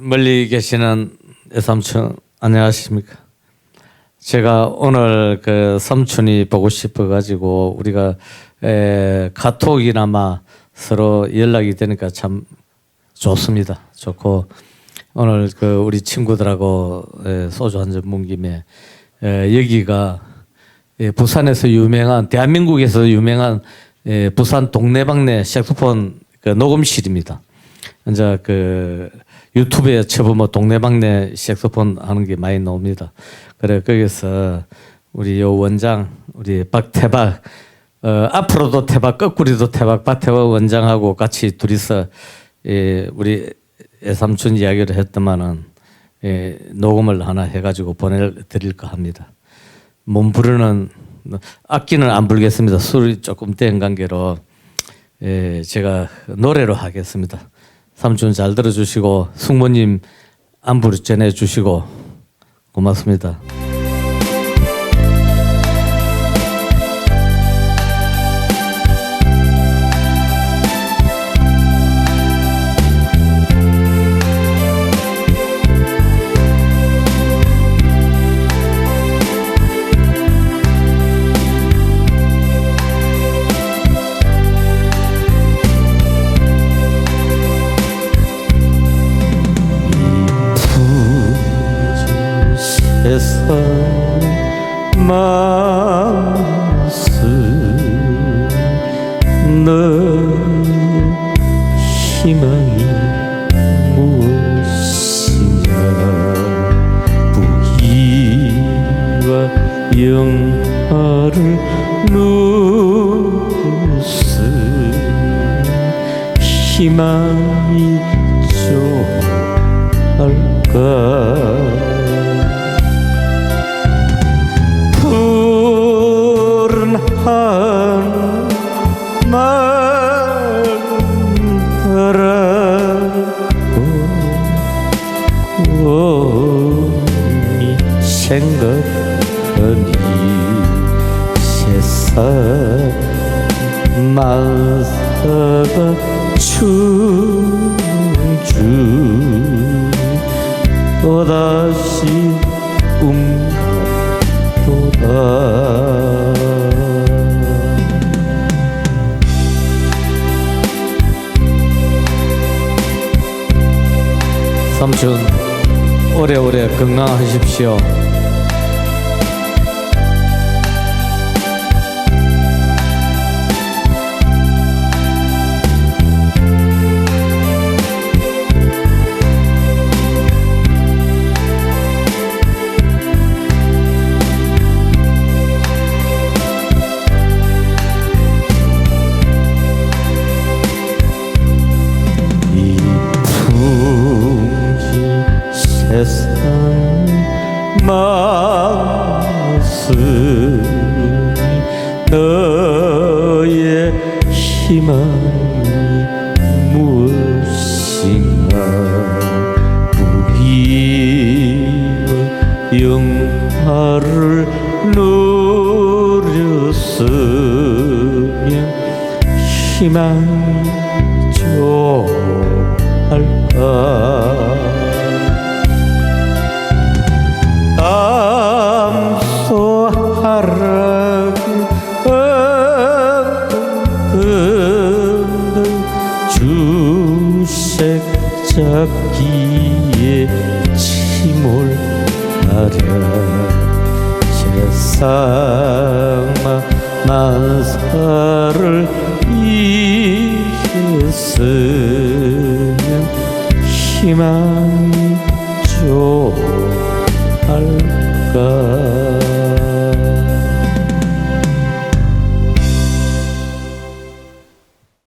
멀리 계시는 삼촌 안녕하십니까? 제가 오늘 그 삼촌이 보고 싶어 가지고 우리가 에, 카톡이나마 서로 연락이 되니까 참 좋습니다. 좋고 오늘 그 우리 친구들하고 에, 소주 한 잔 문 김에 에, 여기가 예, 부산에서 유명한 대한민국에서 유명한 예, 부산 동네방네 색소폰 그 녹음실입니다. 이제 그 유튜브에 쳐보면 동네방네 색소폰 하는 게 많이 나옵니다. 그래 거기서 우리 요 원장 우리 박태박 어, 앞으로도 태박 거꾸리도 태박 박태박 원장하고 같이 둘이서 예, 우리 애삼촌 이야기를 했더만은 예, 녹음을 하나 해가지고 보내드릴까 합니다. 몸 부르는 악기는 안 불겠습니다. 술이 조금 뗀 관계로 예, 제가 노래로 하겠습니다. 삼촌 잘 들어주시고 숙모님 안부를 전해주시고 고맙습니다. 세상 만스 너 희망이 무엇이냐 부귀와 영화를 누스 희망이 좋을까 하늘 바라보니 생각하니 세상 만사가 춤주. 또다시 움 삼촌 오래오래 건강하십시오. 너의 희망이 무엇인가 부귀와 영화를 누렸으면 희망 세상 난사를 잊었으면 희망이 좀 할까?